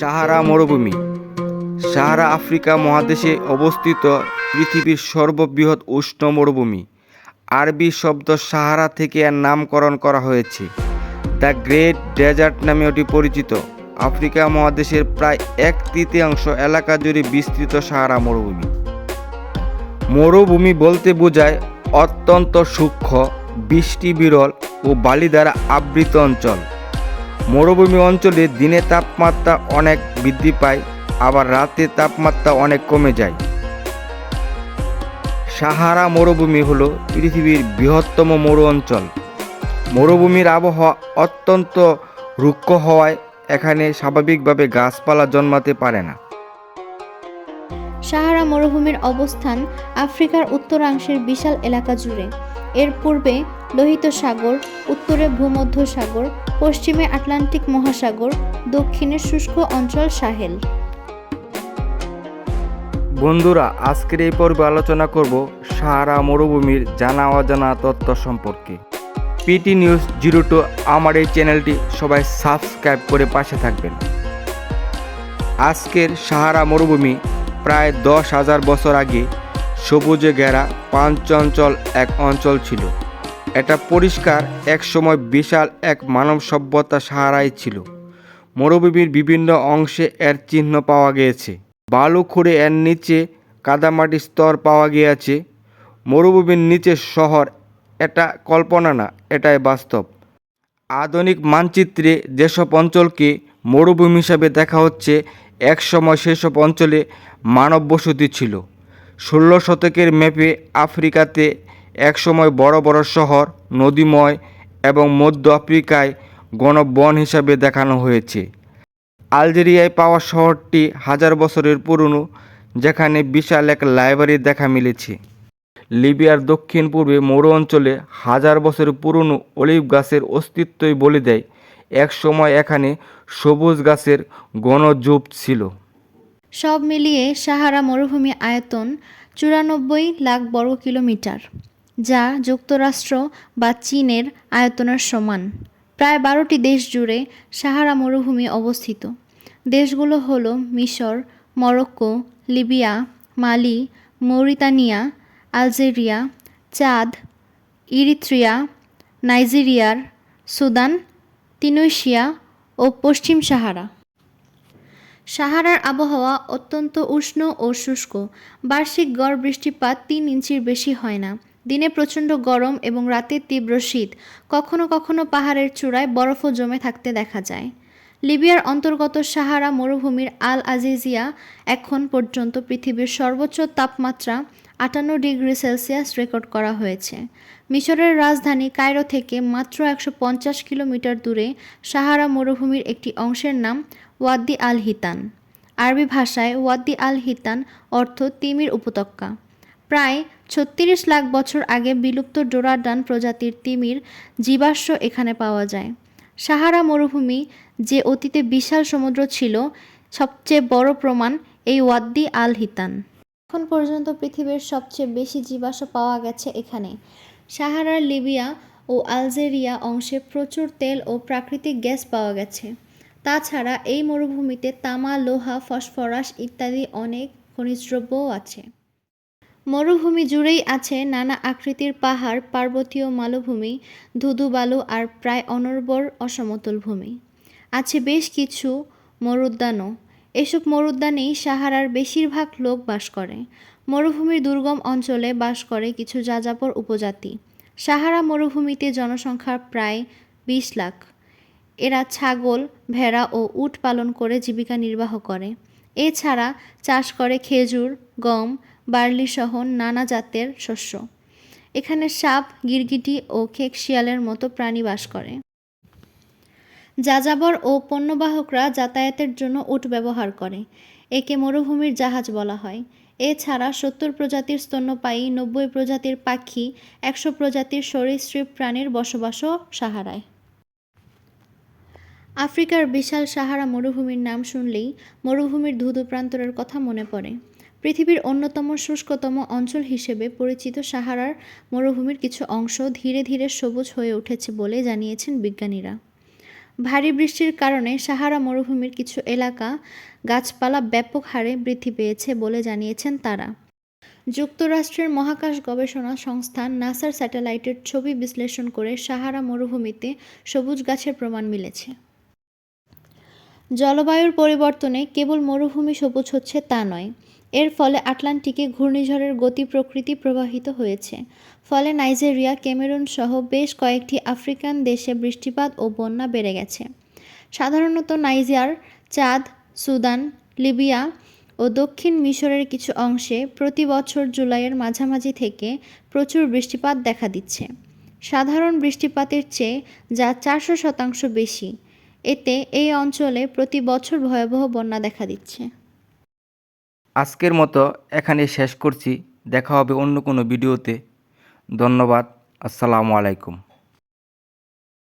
সাহারা মরুভূমি। সাহারা আফ্রিকা মহাদেশে অবস্থিত পৃথিবীর সর্ববৃহৎ উষ্ণ মরুভূমি। আরবি শব্দ সাহারা থেকে এর নামকরণ করা হয়েছে। দ্য গ্রেট ডেজার্ট নামে ওটি পরিচিত। আফ্রিকা মহাদেশের প্রায় এক তৃতীয়াংশ এলাকা জুড়ে বিস্তৃত সাহারা মরুভূমি। মরুভূমি বলতে বোঝায় অত্যন্ত সূক্ষ্ম বৃষ্টি বিরল ও বালি দ্বারা আবৃত অঞ্চল। মরুভূমি অঞ্চলে দিনে তাপমাত্রা অনেক বৃদ্ধি পায়, আবার রাতে তাপমাত্রা অনেক কমে যায়। সাহারা মরুভূমি হলো পৃথিবীর বৃহত্তম মরু অঞ্চল। মরুভূমির আবহাওয়া অত্যন্ত রুক্ষ হওয়ায় এখানে স্বাভাবিকভাবে গাছপালা জন্মাতে পারে না। সাহারা মরুভূমির অবস্থান আফ্রিকার উত্তরাংশের বিশাল এলাকা জুড়ে। এর পূর্বে লোহিত সাগর, উত্তরে ভূমধ্য সাগর, পশ্চিমে আটলান্টিক মহাসাগর, দক্ষিণে শুষ্ক অঞ্চল সাহেল। বন্ধুরা, আজকের এই পর্বে আলোচনা করব সাহারা মরুভূমির জানা অজানা তথ্য সম্পর্কে। পিটি নিউজ জিরো টু আমার এই চ্যানেলটি সবাই সাবস্ক্রাইব করে পাশে থাকবেন। আজকের সাহারা মরুভূমি প্রায় দশ হাজার বছর আগে সবুজে ঘেরা পাঞ্চঞ্চল এক অঞ্চল ছিল। এটা পরিষ্কার এক সময় বিশাল এক মানব সভ্যতা সাহারাই ছিল। মরুভূমির বিভিন্ন অংশে এর চিহ্ন পাওয়া গিয়েছে। বালু খুঁড়ে এর নিচে কাদামাটির স্তর পাওয়া গিয়েছে। মরুভূমির নিচে শহর, এটা কল্পনা না, এটাই বাস্তব। আধুনিক মানচিত্রে যেসব অঞ্চলকে মরুভূমি হিসাবে দেখা হচ্ছে একসময় সেসব অঞ্চলে মানব বসতি ছিল। ষোলো শতকের ম্যাপে আফ্রিকাতে একসময় বড় বড় শহর, নদীময় এবং মধ্য আফ্রিকায় গণবন হিসাবে দেখানো হয়েছে। আলজেরিয়ায় পাওয়া শহরটি হাজার বছরের পুরনো, যেখানে বিশাল এক লাইব্রেরি দেখা মিলেছে। লিবিয়ার দক্ষিণ পূর্বে মরু অঞ্চলে হাজার বছরের পুরনো অলিভ গাছের অস্তিত্বই বলে দেয় এক সময় এখানে সবুজ গাছের গণজূপ ছিল। সব মিলিয়ে সাহারা মরুভূমি আয়তন চুরানব্বই লাখ বর্গ কিলোমিটার, যা যুক্তরাষ্ট্র বা চীনের আয়তনের সমান। প্রায় বারোটি দেশ জুড়ে সাহারা মরুভূমি অবস্থিত। দেশগুলো হল মিশর, Morocco, Libya, Mali, Mauritania, Algeria, চাঁদ, ইরিত্রিয়া, নাইজেরিয়ার, সুদান তিনুইশিয়া ও পশ্চিম সাহারা। সাহারার আবহাওয়া অত্যন্ত উষ্ণ ও শুষ্ক। বার্ষিক গড় বৃষ্টিপাত তিন ইঞ্চির বেশি হয় না। দিনে প্রচণ্ড গরম এবং রাতে তীব্র শীত। কখনো কখনো পাহাড়ের চূড়ায় বরফও জমে থাকতে দেখা যায়। লিবিয়ার অন্তর্গত সাহারা মরুভূমির আল আজিজিয়া এখন পর্যন্ত পৃথিবীর সর্বোচ্চ তাপমাত্রা আটান্ন ডিগ্রি সেলসিয়াস রেকর্ড করা হয়েছে। মিশরের রাজধানী কায়রো থেকে মাত্র একশো পঞ্চাশ কিলোমিটার দূরে সাহারা মরুভূমির একটি অংশের নাম ওয়াদ্দি আল হিতান। আরবি ভাষায় ওয়াদ্দি আল হিতান অর্থ তিমির উপত্যকা। প্রায় ছত্রিশ লাখ বছর আগে বিলুপ্ত ডোরাডান প্রজাতির তিমির জীবাশ্ম এখানে পাওয়া যায়। সাহারা মরুভূমি যে অতীতে বিশাল সমুদ্র ছিল, সবচেয়ে বড় প্রমাণ এই ওয়াদ্দি আল হিতান। এখন পর্যন্ত পৃথিবীর সবচেয়ে বেশি জীবাশ্ম পাওয়া গেছে এখানে। সাহারার লিবিয়া ও আলজেরিয়া অংশে প্রচুর তেল ও প্রাকৃতিক গ্যাস পাওয়া গেছে। তাছাড়া এই মরুভূমিতে তামা, লোহা, ফসফরাস ইত্যাদি অনেক খনিজ দ্রব্যও আছে। মরুভূমি জুড়েই আছে নানা আকৃতির পাহাড়, পার্বতীয় মালভূমি ধুধু বালু আর প্রায় অনর্বর অসমতল ভূমি। আছে বেশ কিছু মরুদ্যানও। এসব মরুদ্যানেই সাহারার বেশিরভাগ লোক বাস করে। মরুভূমির দুর্গম অঞ্চলে বাস করে কিছু যাযাবর উপজাতি। সাহারা মরুভূমিতে জনসংখ্যা প্রায় বিশ লাখ। এরা ছাগল, ভেড়া ও উট পালন করে জীবিকা নির্বাহ করে। এছাড়া চাষ করে খেজুর, গম, বার্লি সহ নানা জাতের শস্য। এখানে সাপ, গিরগিটি ও খেক শিয়ালের মতো প্রাণী বাস করে। যাযাবর ও পণ্যবাহকরা যাতায়াতের জন্য উট ব্যবহার করে, একে মরুভূমির জাহাজ বলা হয়। এছাড়া সত্তর প্রজাতির স্তন্যপায়ী, নব্বই প্রজাতির পাখি, একশো প্রজাতির সরীসৃপ প্রাণীর বসবাসও সাহারায়। আফ্রিকার বিশাল সাহারা মরুভূমির নাম শুনলেই মরুভূমির ধুধু প্রান্তরের কথা মনে পড়ে। পৃথিবীর অন্যতম শুষ্কতম অঞ্চল হিসেবে পরিচিত সাহারার মরুভূমির কিছু অংশ ধীরে ধীরে সবুজ হয়ে উঠেছে বলে জানিয়েছেন বিজ্ঞানীরা। ভারী বৃষ্টির কারণে সাহারা মরুভূমির কিছু এলাকা গাছপালা ব্যাপক হারে বৃদ্ধি পেয়েছে বলে জানিয়েছেন তারা। যুক্তরাষ্ট্রের মহাকাশ গবেষণা সংস্থান নাসার স্যাটেলাইটের ছবি বিশ্লেষণ করে সাহারা মরুভূমিতে সবুজ গাছের প্রমাণ মিলেছে। জলবায়ুর পরিবর্তনে কেবল মরুভূমি সবুজ হচ্ছে তা নয়, এর ফলে আটলান্টিকে ঘূর্ণিঝড়ের গতি প্রকৃতি প্রবাহিত হয়েছে। ফলে নাইজেরিয়া, ক্যামেরুন সহ বেশ কয়েকটি আফ্রিকান দেশে বৃষ্টিপাত ও বন্যা বেড়ে গেছে। সাধারণত নাইজার, চাঁদ, সুদান, লিবিয়া ও দক্ষিণ মিশরের কিছু অংশে প্রতি বছর জুলাইয়ের মাঝামাঝি থেকে প্রচুর বৃষ্টিপাত দেখা দিচ্ছে। সাধারণ বৃষ্টিপাতের চেয়ে যা চারশো শতাংশ বেশি এতে এই অঞ্চলে প্রতি বছর ভয়াবহ বন্যা দেখা দিচ্ছে। আজকের মতো এখানে শেষ করছি। দেখা হবে অন্য কোনো ভিডিওতে। ধন্যবাদ। আসসালামু আলাইকুম।